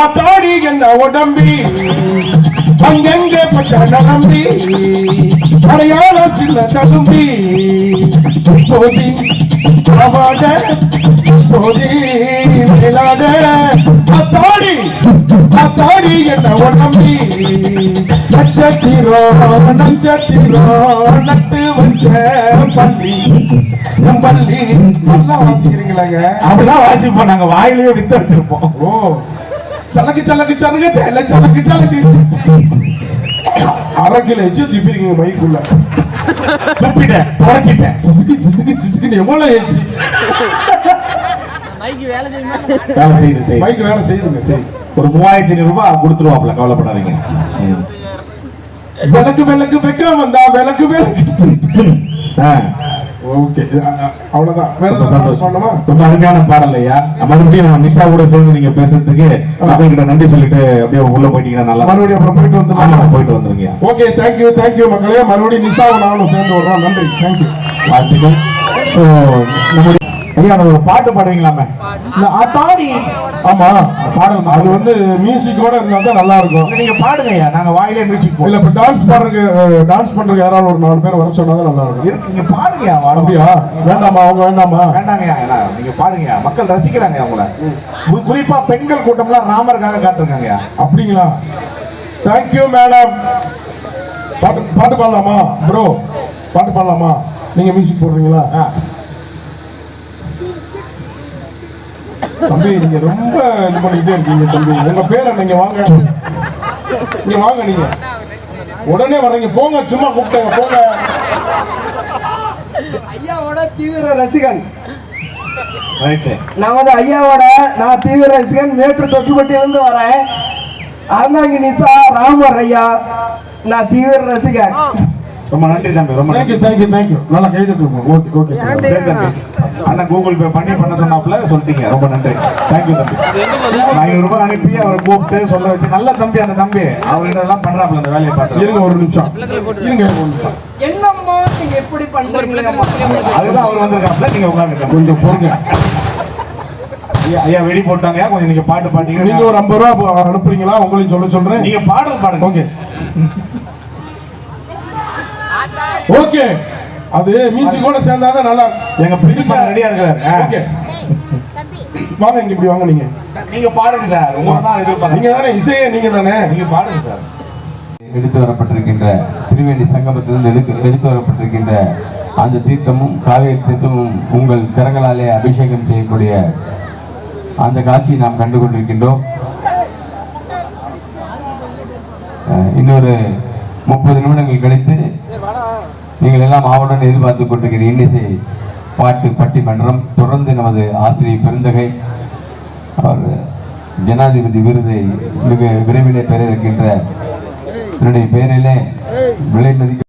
ஆத்தாடி என்ன உடம்பி? அங்கெங்க பட்ட நரம்பி? அடையாள சின்ன தழும்பி. போதி ஆவாட போதி மேலாட அத்தாடி அத்தாடி என்ன உடம்பி? நட்சத்திரோ நட்சத்திரோ நட்டு வச்ச பள்ளி. பள்ளி. நல்லா வாசிக்கிறீங்களாங்க? அப்படிதான் வாசிப்போம். நாங்க வாயிலேயே வித்து வச்சிருப்போம் ஓ. சலக்கு சலக்கு சலக்கு சல சலக்கு சலக்கு அரை கிலோ எச்சு திப்பிருக்கீங்க மைக்குள்ள துப்பிட்டேன் துடைச்சிட்டேன் சிசுக்கு சிசுக்கு சிசுக்குன்னு எவ்வளவு எச்சு மைக்கு வேலை செய்யுது மைக்கு வேலை செய்யுதுங்க சரி ஒரு மூவாயிரத்தி ஐநூறு ரூபாய் கொடுத்துருவாப்ல கவலைப்படாதீங்க. விளக்கு விளக்கு வைக்க வந்தா விளக்கு விளக்கு ஆ, ஓகே அவ்வளவுதான். வேற சந்தோஷம். ரொம்ப அருமையான பாடல் ஐயா. மறுபடியும் நிஷா கூட சேர்ந்து நீங்க பேசுறதுக்கு மக்கள்கிட்ட நன்றி சொல்லிட்டு அப்படியே உள்ள போயிட்டீங்கன்னா நல்லா. மறுபடியும் அப்புறம் போயிட்டு வந்துடலாம். போயிட்டு வந்துருங்க ஓகே தேங்க்யூ தேங்க்யூ மக்களே. மறுபடியும் நிஷாவும் நானும் சேர்ந்து வர்றோம் நன்றி. தேங்க்யூ வாழ்த்துக்கள். ஸோ நம்முடைய ஐயா நம்ம பாட்டு பாடுவீங்களாமே? இந்த ஆத்தாடி. ஆமா. பாடல் அது வந்து மியூசிக்கோட இருந்தா தான் நல்லா இருக்கும் நீங்க பாடுங்க ஐயா. நாங்க வாயிலே மியூசிக் இல்ல இப்ப டான்ஸ் பாடுறதுக்கு டான்ஸ் பண்றதுக்கு யாராவது ஒரு நாலு பேர் வர சொன்னா நல்லா இருக்கும் இருக்கு நீங்க பாடுங்க. அப்படியா? வேண்டாமா அவங்க வேண்டாமா? வேண்டாங்க நீங்க பாடுங்க. மக்கள் ரசிக்கிறாங்க குறி- குறிப்பா பெண்கள் கூட்டம்லாம் ராமருக்காக காத்திருக்காங்க ஐயா. அப்படிங்களா? தேங்க்யூ மேடம் பாட்டு பாட்டு பாடலாமா? ப்ரோ பாட்டு பாடலாமா? நீங்க மியூசிக் போடுறீங்களா. தம்பி நீங்க ரொம்ப இது பண்ணிட்டே இருக்கீங்க தம்பி. உங்க பேர் நீங்க வாங்க. நீங்க வாங்க நீங்க. உடனே வர்றீங்க. போங்க சும்மா கூப்பிட்டாங்க. போங்க. ஐயாவோட தீவிர ரசிகன். நான் வந்து ஐயாவோட நான் தீவிர ரசிகன். மேட்டு தொட்டுப்பட்டியிலிருந்து வரேன். அறந்தாங்கி நிசா ராமர் ஐயா. நான் தீவிர ரசிகன். ரொம்ப நன்றி தம்பி ரொம்ப தேங்க்யூ தேங்க்யூ தேங்க்யூ நல்லா கை தட்டுங்க. Okay okay. சரி தம்பி அண்ணா கூகுள் பே பண்ணி பண்ண சொன்னாப்ல சொல்லிட்டீங்க. ரொம்ப நன்றி. தேங்க்யூ தம்பி. நான் ஐநூறு ரூபாய் அனுப்பி அவரை கூப்பிட்டு சொல்ல வச்சு நல்ல தம்பி அந்த தம்பி. அவர்கிட்ட எல்லாம் பண்றாப்ல அந்த வேலையை பார்த்து. இருங்க ஒரு நிமிஷம். இருங்க ஒரு நிமிஷம். என்னம்மா நீங்க எப்படி பண்றீங்க? அதுதான் அவர் வந்திருக்காப்ல நீங்க உட்காந்துருக்க கொஞ்சம் பொறுங்க. ஐயா ஐயா வெடி போட்டாங்க கொஞ்சம் நீங்க பாட்டு பாட்டீங்க நீங்க ஒரு ஐம்பது ரூபா அனுப்புறீங்களா? உங்களையும் சொல்ல சொல்றேன். நீங்க பாடல் பாடுங்க. ஓகே. ஓகே. அது மியூசிக்கோட சேர்ந்தாதான் நல்லா இருக்கும். எங்க பிரிப்பா ரெடியா இருக்காரு. ஓகே. வாங்க இங்க இப்படி வாங்க நீங்க. நீங்க பாடுங்க சார். நீங்க தானே இசையே நீங்க தானே. நீங்க பாடுங்க சார். எடுத்து வரப்பட்டிருக்கின்ற திருவேணி சங்கமத்திலிருந்து எடுத்து எடுத்து வரப்பட்டிருக்கின்ற அந்த தீர்த்தமும் காவேரி தீர்த்தமும் உங்கள் கரங்களாலே அபிஷேகம் செய்யக்கூடிய அந்த காட்சியை நாம் கண்டு கொண்டிருக்கின்றோம் இன்னொரு முப்பது நிமிடங்கள் கழித்து நீங்கள் எல்லாம் ஆவலுடன் எதிர்பார்த்து கொண்டிருக்கிற இன்னிசை பாட்டு பட்டிமன்றம் தொடர்ந்து நமது ஆசிரியர் பெருந்தகை அவர் ஜனாதிபதி விருதை மிக விரைவிலே பெற இருக்கின்ற தன்னுடைய பெயரிலே விலை மதிக்க